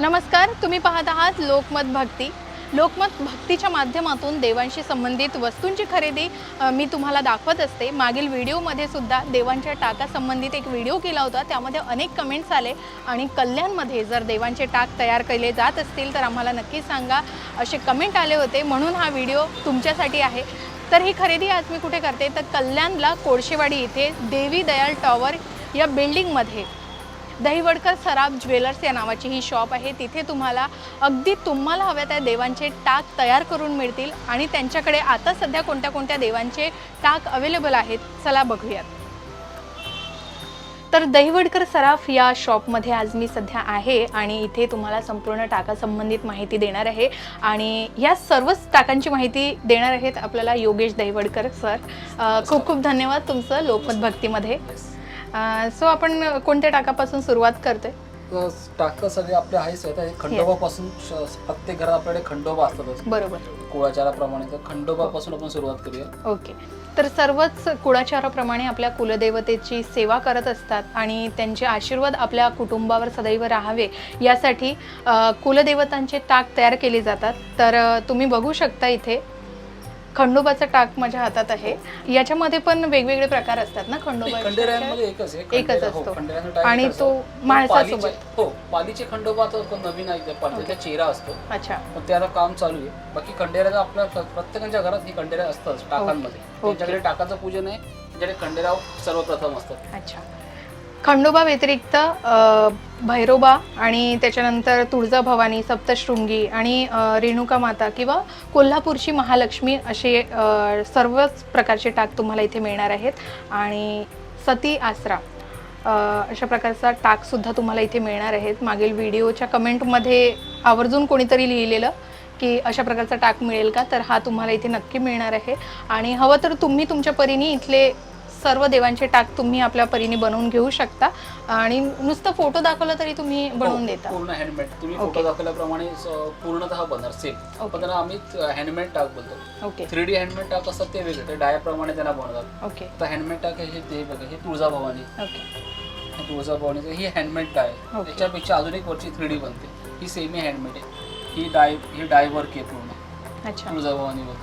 नमस्कार तुम्ही पाहत आहात लोकमत भक्ती. लोकमत भक्तीच्या माध्यमातून देवांशी संबंधित वस्तूंची खरेदी मी तुम्हाला दाखवत असते. मागील व्हिडिओमध्ये सुद्धा देवांच्या टाकासंबंधित एक व्हिडिओ केला होता. त्यामध्ये अनेक कमेंट्स आले आणि कल्याणमध्ये जर देवांचे टाक तयार केले जात असतील तर आम्हाला नक्की सांगा. असे कमेंट आले होते. म्हणून हा व्हिडिओ तुमच्यासाठी आहे. तर ही खरेदी आज मी कुठे करते? तर कल्याणला कोळशेवाडी इथे देवी दयाल टॉवर या बिल्डिंगमध्ये दहिवडकर सराफ ज्वेलर्स या नावाची ही शॉप आहे. तिथे तुम्हाला अगदी तुम्हाला हव्या त्या देवांचे टाक तयार करून मिळतील आणि त्यांच्याकडे आता सध्या कोणत्या कोणत्या देवांचे टाक अवेलेबल आहेत चला बघूयात. तर दहिवडकर सराफ या शॉपमध्ये आज मी सध्या आहे आणि इथे तुम्हाला संपूर्ण टाका संबंधित माहिती देणार आहे. आणि या सर्वच टाकांची माहिती देणार आहेत आपल्याला योगेश दहिवडकर सर. खूप खूप धन्यवाद तुमचं लोकमत भक्तीमध्ये. सो आपण कोणत्या टाकापासून सुरुवात करतोय? टाकं सगळे आपले आहेच आहेत खंडोबापासून प्रत्येक घरात आपल्याकडे खंडोबा असतातच बरोबर. कुळाचाराप्रमाणे. तर खंडोबापासून आपण सुरुवात करूया. ओके. तर सर्वच कुळाचाराप्रमाणे आपल्या कुलदेवतेची सेवा करत असतात आणि त्यांचे आशीर्वाद आपल्या कुटुंबावर सदैव राहावे यासाठी कुलदेवतांचे टाक तयार केले जातात. तर तुम्ही बघू शकता इथे खंडोबाचा टाक माझ्या हातात आहे. याच्यामध्ये पण वेगवेगळे प्रकार असतात ना खंडोबा खंडेरायांमध्ये एकच आहे एकच खंडेरा- हो, असतो. खंडेराचं टाक आणि एकच तो असतो. माणसासोबत. पालीचे- हो पालीचे खंडोबा तो नवीन आहे पालीचा चेहरा असतो. अच्छा. पण ते आता काम चालू आहे. बाकी खंडेराचं आपल्या प्र- प्रत्येकाच्या घरात ही खंडेरा असतात टाकांमध्ये. त्यांच्याकडे टाकाचं पूजन आहे त्यांच्याकडे खंडेराव सर्वप्रथम असतात. अच्छा. खंडोबा व्यतिरिक्त भैरोबा आणि त्याच्यानंतर तुळजाभवानी सप्तशृंगी आणि रेणुका माता किंवा कोल्हापूरची महालक्ष्मी असे सर्वच प्रकारचे टाक तुम्हाला इथे मिळणार आहेत. आणि सती आसरा अशा प्रकारचा टाकसुद्धा तुम्हाला इथे मिळणार आहेत. मागील व्हिडिओच्या कमेंटमध्ये आवर्जून कोणीतरी लिहिलेलं की अशा प्रकारचा टाक मिळेल का? तर हा तुम्हाला इथे नक्की मिळणार आहे. आणि हवं तर तुम्ही तुमच्या परीने इथले सर्व देवांचे टाक तुम्ही आपल्या परीने बनवून घेऊ शकता. आणि नुसतं फोटो दाखवला तरी तुम्ही बनवून हो, देता. पूर्ण हँडमेड तुम्ही. फोटो दाखवल्याप्रमाणे पूर्णतः बनणार सेम. पण आम्ही हँडमेड टाक बोलतो. ओके थ्री डी हँडमेड टाक असतात ते वेगळे ते डायाप्रमाणे त्यांना बनवतात. ओके आता हँडमेड टाक हे ते बघा हे तुळजाभवानी ओके हे तुळजाभवानीचं ही हँडमेड डाय. त्याच्यापेक्षा अजून एक वरची थ्री डी बनते. ही सेमी हँडमेड आहे. ही डाय ही डाय वर्क आहे पूर्ण. अच्छा. तुळजाभवानीवर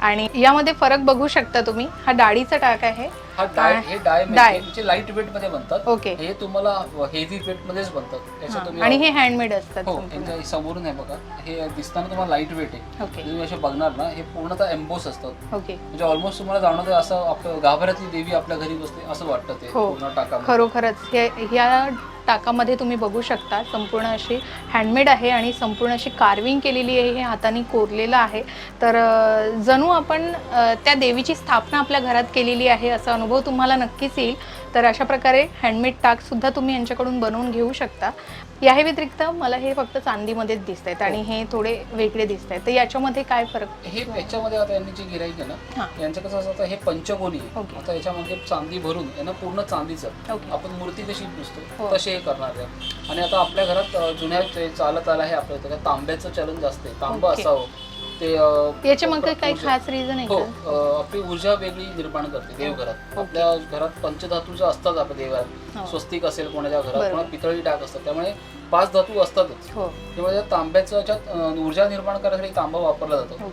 आणि यामध्ये फरक बघू शकता तुम्ही. हा डाळीचा टाक आहे. हा डाय हे डाय डाय. लाइट वेटमध्ये बनतात. ओके. हे तुम्हाला हेवी वेट मध्येच बनतात. तुम्ही आणि हे हँडमेड असतात हो संपूर्ण. यांच्या समोरून आहे बघा. हे दिसताना तुम्हाला लाइट वेट आहे. ओके. तुम्ही असे बघणार ना हे पूर्णतः एम्बोस असतात. ओके. म्हणजे ऑलमोस्ट तुम्हाला जाणवतं असं आपलं गाभाऱ्यातली देवी आपल्या घरी बसते असं वाटतं ते हो. पूर्ण टाका खरोखरच. हे ह्या टाकामध्ये तुम्ही बघू शकता. संपूर्ण अशी हँडमेड आहे आणि संपूर्ण अशी कार्विंग केलेली आहे. हे हाताने कोरलेलं आहे. तर जणू आपण त्या देवीची स्थापना आपल्या घरात केलेली आहे असा अनुभव तुम्हाला नक्कीच येईल. तर अशा प्रकारे हँडमेड टाकसुद्धा तुम्ही यांच्याकडून बनवून घेऊ शकता. या हे व्यतिरिक्त मला हे फक्त चांदीमध्येच दिसत आहेत आणि हे. थोडे वेगळे दिसत आहेत तर याच्यामध्ये काय फरक? हे याच्यामध्ये आता यांनी जे गिराईक आहे हां. ना यांचं कसं असतं हे पंचकोनी आहे. आता याच्यामध्ये चांदी भरून यांना पूर्ण चांदीचं. आपण मूर्ती कशी हो. पुसतो तसे हे करणार आहे. आणि आता आपल्या घरात जुन्या चालत आलं आहे आपल्या तांब्याचं चलन जास्त आहे. तांबं. असावं. ते अं, याच्या मागे काही खास रिझन आहे हो आपली ऊर्जा वेगळी निर्माण करते देवघरात. आपल्या घरात पंचधातूचं असतात आपल्या देवात हो. स्वस्तिक असेल कोणाच्या घरात. कोणा पितळी टाक असतात त्यामुळे पाच धातू असतातच. हो. त्यामुळे त्या तांब्याचं याच्यात अं, ऊर्जा निर्माण करण्यासाठी तांबा वापरला जातो.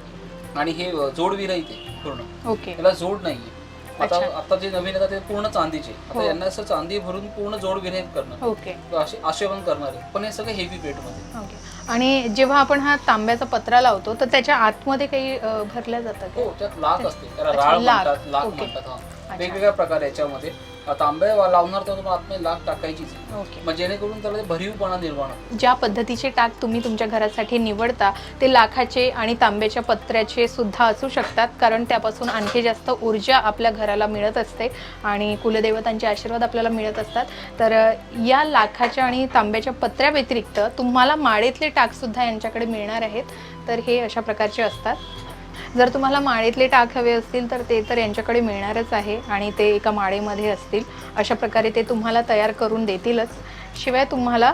आणि हे अं, जोड विरहित आहे पूर्ण. त्याला जोड नाहीये आता. आता जे नवीन येतात ते पूर्ण चांदीचे. आता. यांना असं चांदी भरून पूर्ण जोड विरहित करणं. ओके. असे आशेवन करणार. आहे पण हे सगळं हेवी वेटमध्ये. आणि जेव्हा आपण हा तांब्याचा पत्रा लावतो तर त्याच्या आतमध्ये काही अ, भरल्या जातं का हो त्यात लाख असते त्याला अच्छा, राळ लाख. म्हणतात लाख ओके. म्हणतात हा वेगवेगळ्या प्रकार याच्यामध्ये तांब्या लावणार तर तुम्हाला आतमध्ये टाकायचीच. ओके मग जेणेकरून त्याला भरीवपणा निर्माण होतो. ज्या पद्धतीचे टाक तुम्ही तुमच्या घरासाठी निवडता ते लाखाचे आणि तांब्याच्या पत्र्याचे सुद्धा असू शकतात कारण त्यापासून आणखी जास्त ऊर्जा आपल्या घराला मिळत असते आणि कुलदेवतांचे आशीर्वाद आपल्याला मिळत असतात तर अ, या लाखाच्या आणि तांब्याच्या पत्र्या व्यतिरिक्त तुम्हाला माळेतले टाकसुद्धा यांच्याकडे मिळणार आहेत तर हे अशा प्रकारचे असतात जर तुम्हाला माळेतले टाक हवे असतील तर ते तर यांच्याकडे मिळणारच आहे आणि ते एका माळेमध्ये असतील. अशा प्रकारे ते तुम्हाला तयार करून देतीलच. शिवाय तुम्हाला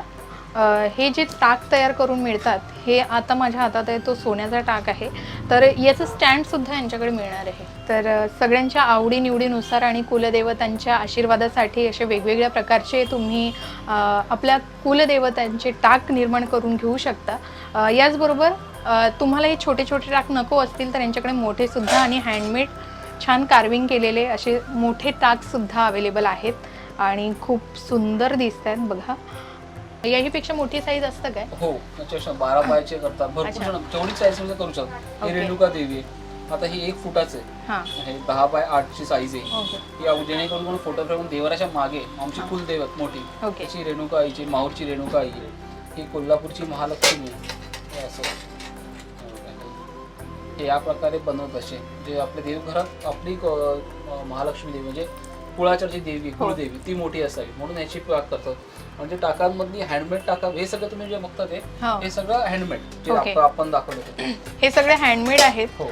हे जे टाक तयार करून मिळतात हे आता माझ्या हातात आहे तो सोन्याचा टाक आहे. तर याचं स्टँडसुद्धा यांच्याकडे मिळणार आहे. तर सगळ्यांच्या आवडीनिवडीनुसार आणि कुलदेवतांच्या आशीर्वादासाठी असे वेगवेगळ्या प्रकारचे तुम्ही आपल्या कुलदेवतांचे टाक निर्माण करून घेऊ शकता. याचबरोबर तुम्हाला हे छोटे छोटे टाक नको असतील तर यांच्याकडे मोठे सुद्धा आणि हँडमेड छान कार्विंग केलेले असे मोठे टाक सुद्धा अवेलेबल आहेत. आणि खूप सुंदर दिसत आहेत बघा. याहीपेक्षा मोठी साईज असतं काय? हो त्याच्यापेक्षा बारा पायाचे करतात. भरपूर. जण जेवढी साईजमध्ये करू शकतात. ही रेणुका देवी आता ही एक फुटाचं आहे. दहा बाय आठची साईज आहे. ही जेणेकरून कोण फोटो फ्रेम देवराच्या मागे आमची. कुलदैवत मोठी त्याची रेणुका आईची माहूरची रेणुका आई आहे. ही कोल्हापूरची महालक्ष्मी आहे. असं. हे या प्रकारे बनवत असे जे आपल्या देवघरात आपली महालक्ष्मी देवी म्हणजे कुळाचरची देवी हो. कुलदेवी ती मोठी असावी म्हणून याची पाक करतात. म्हणजे टाकांमधली हँडमेड टाका हे सगळं तुम्ही जे बघता ते हो. हे सगळं हँडमेड जे आपण दाखवलं हे सगळे हँडमेड आहेत. हो.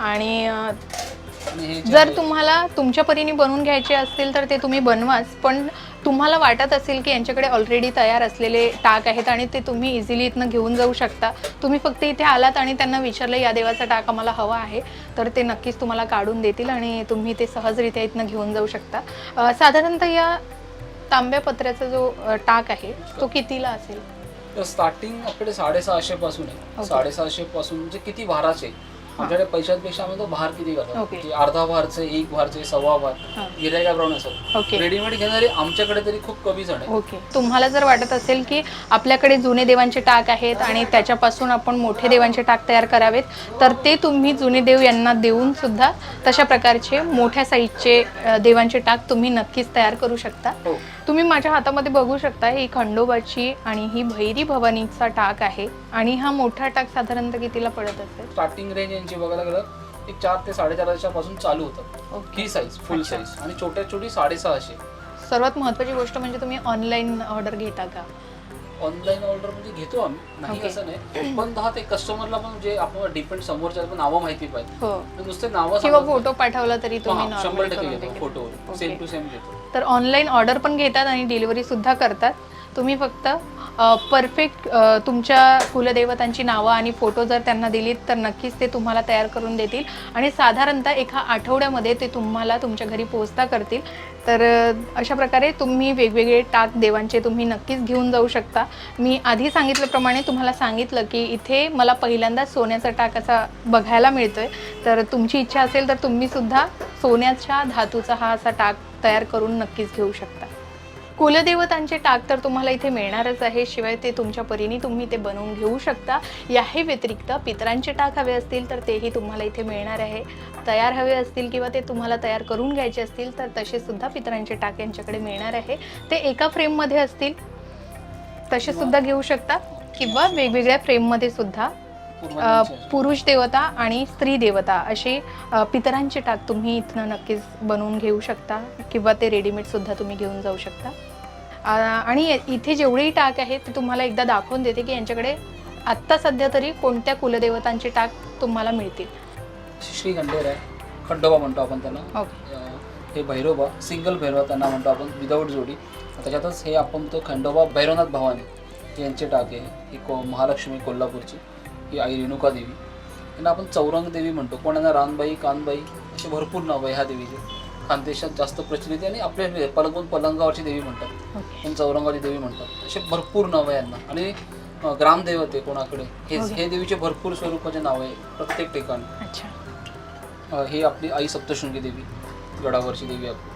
आणि जर तुम्हाला तुमच्या परीने बनवून घ्यायचे असतील तर ते तुम्ही बनवाच पण तुम्हाला वाटत असेल की यांच्याकडे ऑलरेडी तयार असलेले टाक आहेत आणि ते तुम्ही इझिली इथनं घेऊन जाऊ शकता. तुम्ही फक्त इथे आलात आणि त्यांना विचारलं या देवाचा टाक आम्हाला हवा आहे. तर ते नक्कीच तुम्हाला काढून देतील आणि तुम्ही ते सहजरित्या इथनं घेऊन जाऊ शकता. साधारणतः या तांब्या पत्र्याचा जो टाक आहे तो कितीला असेल? तर स्टार्टिंग आपल्याकडे साडेसहाशे पासून आहे. साडेसहाशे पासून म्हणजे किती भाराचे? आमच्याकडे पैशांपेक्षा आम्ही तो भार किती करतो. की अर्धा भारचे एक भारचे सव्वा भार हां. गिरायकाप्रमाणे असतात ओके. रेडीमेड घेणारे आमच्याकडे तरी खूप कमी जण आहे ओके. तुम्हाला जर वाटत असेल की आपल्याकडे जुने देवांचे टाक आहेत आणि त्याच्यापासून आपण मोठे देवांचे टाक तयार करावेत तर ते तुम्ही जुने देव यांना देऊन सुद्धा तशा प्रकारचे मोठ्या साईजचे अ, देवांचे टाक तुम्ही नक्कीच तयार करू शकता. हो. तुम्ही माझ्या हातामध्ये बघू शकता ही खंडोबाची आणि ही भैरी भवानीचा टाक आहे. आणि हा मोठा टाक साधारणतः कितीला पडत असेल? स्टार्टिंग रेंज यांची बघायला गेलं एक चार ते साडेचारच्या पासून चालू होतं. ही साईज फुल. साईज आणि छोट्या छोटी साडेसहाशे. सर्वात महत्त्वाची गोष्ट म्हणजे तुम्ही ऑनलाईन ऑर्डर घेता का? ऑनलाईन ऑर्डर म्हणजे घेतो आम्ही. नाही. असं नाही. पण दहा ते कस्टमरला पण जे आपण डिपेंड समोरच्या पण नावं माहिती पाहिजे. हो. तर नुसते नावं किंवा फोटो पाठवला तरी तुम्ही शंभर टक्के घेतो. फोटोवर सेम. टू सेम घेतो. तर ऑनलाईन ऑर्डर पण घेतात आणि डिलिव्हरी सुद्धा करतात. तुम्ही फक्त परफेक्ट तुमच्या कुलदेवतांची नावं आणि फोटो जर त्यांना दिलीत तर नक्कीच ते तुम्हाला तयार करून देतील. आणि साधारणतः एका आठवड्यामध्ये ते तुम्हाला तुमच्या घरी पोहोचता करतील. तर अशा प्रकारे तुम्ही वेगवेगळे टाक देवांचे तुम्ही नक्कीच घेऊन जाऊ शकता. मी आधी सांगितल्याप्रमाणे तुम्हाला सांगितलं की इथे मला पहिल्यांदा सोन्याचा टाक असा बघायला मिळतो आहे तर तुमची इच्छा असेल तर तुम्हीसुद्धा सोन्याच्या धातूचा हा असा टाक तयार करून नक्कीच घेऊ शकता. कुलदेवतांचे टाक तर तुम्हाला इथे मिळणारच आहे. शिवाय ते तुमच्या परीने तुम्ही ते बनवून घेऊ शकता. याही व्यतिरिक्त पितरांचे टाक हवे असतील तर तेही तुम्हाला इथे मिळणार आहे. तयार हवे असतील किंवा ते तुम्हाला तयार करून घ्यायचे असतील तर तसे सुद्धा पितरांचे टाक यांच्याकडे मिळणार आहे. ते एका फ्रेममध्ये असतील. तसे सुद्धा घेऊ शकता. किंवा वेगवेगळ्या फ्रेममध्ये सुद्धा पुरुष देवता आणि स्त्री देवता असे पितरांचे टाक तुम्ही इथनं नक्कीच बनवून घेऊ शकता. किंवा ते रेडीमेड सुद्धा तुम्ही घेऊन जाऊ शकता. आणि इथे जेवढेही टाक आहेत ते तुम्हाला एकदा दाखवून देते की यांच्याकडे आत्ता सध्या तरी कोणत्या कुलदेवतांचे टाक तुम्हाला मिळतील. श्री खंडेर आहे. खंडोबा म्हणतो आपण त्यांना ओके. हे भैरोबा सिंगल भैरवा त्यांना म्हणतो आपण विदाऊट जोडी. त्याच्यातच हे आपण तो खंडोबा भैरवनाथ भवानी यांचे टाके ही को महालक्ष्मी कोल्हापूरची. ही आई रेणुका देवी. यांना आपण चौरंग देवी म्हणतो. कोणाला रानबाई कानबाई असे भरपूर नावं आहे ह्या देवीचे. खानदेशात जास्त प्रचलित आहे आणि आपल्या पलंगून पलंगावरची देवी म्हणतात. पण चौरंगाची देवी म्हणतात. असे भरपूर नावं आहे यांना. आणि ग्रामदैवत आहे कोणाकडे? हे. हे देवीचे भरपूर स्वरूपाचे नाव आहे प्रत्येक ठिकाणी. ही आपली आई सप्तशृंगी देवी गडावरची देवी आपली.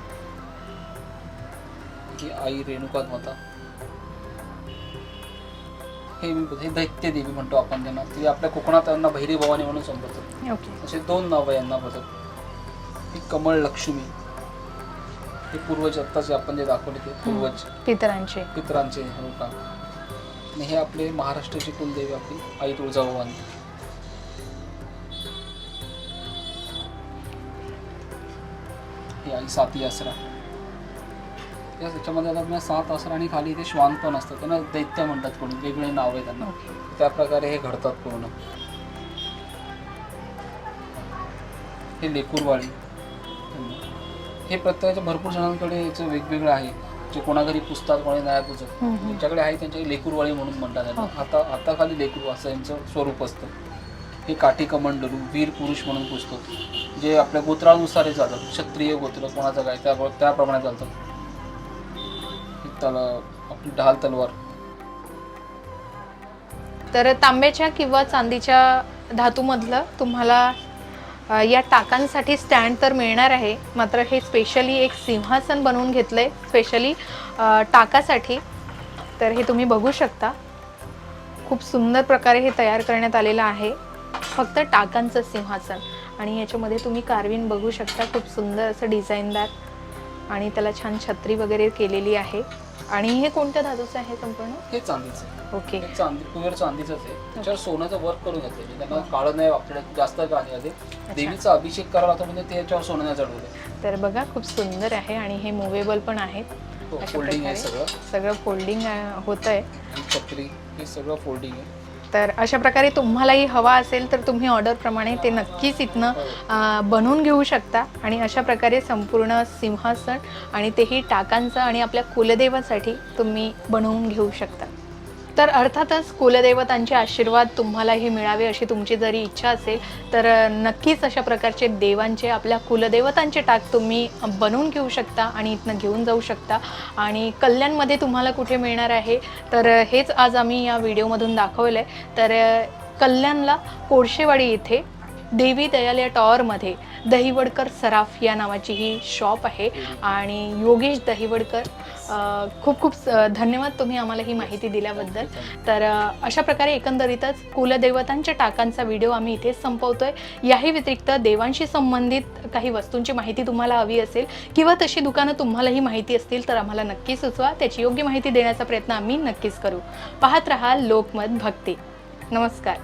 ही आई रेणुका माता. हे मी हे दैत्य देवी म्हणतो आपण त्यांना. ती आपल्या कोकणात त्यांना भैरी भवानी म्हणून संबोधतात. असे दोन नावं यांना बघत. ही कमळ लक्ष्मी. हे पूर्वज आत्ताचे आपण जे दाखवले ते पूर्वज. पितरांचे. पितरांचे हो का? आणि हे आपले महाराष्ट्राची कुलदेवी आपली आई तुळजाभवानी ही आई साती आसरा. या त्याच्यामध्ये आता सात आसरा आणि खाली इथे श्वान पण असतात. त्यांना दैत्य म्हणतात कोणी. वेगळे नाव आहे त्यांना. त्या प्रकारे हे घडतात पूर्ण. हे लेकूरवाळी हे प्रत्येकाच्या भरपूर जणांकडे याचं वेगवेगळं आहे. जे कोणाघरी पुसतात कोणी नाही पुसत. ज्यांच्याकडे आहे त्यांच्या लेकूरवाळी म्हणून म्हणतात. त्यांना ओके. आता आता खाली लेकूर असं यांचं स्वरूप असतं. हे काठी कमंडलू वीर पुरुष म्हणून पुजतो जे आपल्या गोत्रानुसार हे चालतात क्षत्रिय गोत्र कोणाचं काय त्या त्याप्रमाणे चालतात ही तल आपली ढाल तलवार. तर तांब्याच्या किंवा चांदीच्या धातूमधलं तुम्हाला या टाकांसाठी स्टँड तर मिळणार आहे मात्र हे स्पेशली एक सिंहासन बनवून घेतलं आहे स्पेशली टाकासाठी. तर हे तुम्ही बघू शकता. खूप सुंदर प्रकारे हे तयार करण्यात आलेलं आहे. फक्त टाकांचं सिंहासन. आणि याच्यामध्ये तुम्ही कार्विन बघू शकता खूप सुंदर असं डिझाईनदार. आणि त्याला छान छत्री वगैरे केलेली आहे. आणि हे कोणत्या धातूचं आहे संपूर्ण? हे चांदीचं. ओके. हे चांदी प्युअर चांदीचंच आहे. त्याच्यावर सोन्याचं वर्क करून घेतलं म्हणजे त्यांना काळं नाही वापरत जास्त काळी आधी देवीचा अभिषेक करावा लागतो म्हणजे त्याच्यावर सोनं नाही चढवलं तर बघा खूप सुंदर आहे आणि हे मुवेबल पण आहेत अशा फोल्डिंग आहे प्रकारे. सगळं. सगळं फोल्डिंग होत आहे ही छत्री हे सगळं फोल्डिंग आहे. तर अशा प्रकारे तुम्हालाही हवा असेल तर तुम्ही ऑर्डरप्रमाणे ते नक्कीच इथनं बनवून घेऊ शकता. आणि अशा प्रकारे संपूर्ण सिंहासन आणि तेही टाकांचं आणि आपल्या कुलदेवासाठी तुम्ही बनवून घेऊ शकता. तर अर्थातच कुलदेवतांचे आशीर्वाद तुम्हालाही मिळावे अशी तुमची जरी इच्छा असेल तर नक्कीच अशा प्रकारचे देवांचे आपल्या कुलदेवतांचे टाक तुम्ही बनवून घेऊ शकता आणि इथनं घेऊन जाऊ शकता. आणि कल्याणमध्ये तुम्हाला कुठे मिळणार आहे तर हेच आज आम्ही या व्हिडिओमधून दाखवलं आहे तर कल्याणला कोळशेवाडी इथे देवी दयाल या टॉवरमध्ये दहिवडकर सराफ या नावाची ही शॉप आहे. आणि योगेश दहिवडकर खूप खूप स- धन्यवाद तुम्ही आम्हाला ही माहिती दिल्याबद्दल. तर अशा प्रकारे एकंदरीतच कुलदेवतांच्या टाकांचा व्हिडिओ आम्ही इथे संपवतोय. याही व्यतिरिक्त देवांशी संबंधित काही वस्तूंची माहिती तुम्हाला हवी असेल किंवा तशी दुकानं तुम्हालाही माहिती असतील तर आम्हाला नक्की सुचवा. त्याची योग्य माहिती देण्याचा प्रयत्न आम्ही नक्कीच करू. पाहत रहा लोकमत भक्ती. नमस्कार.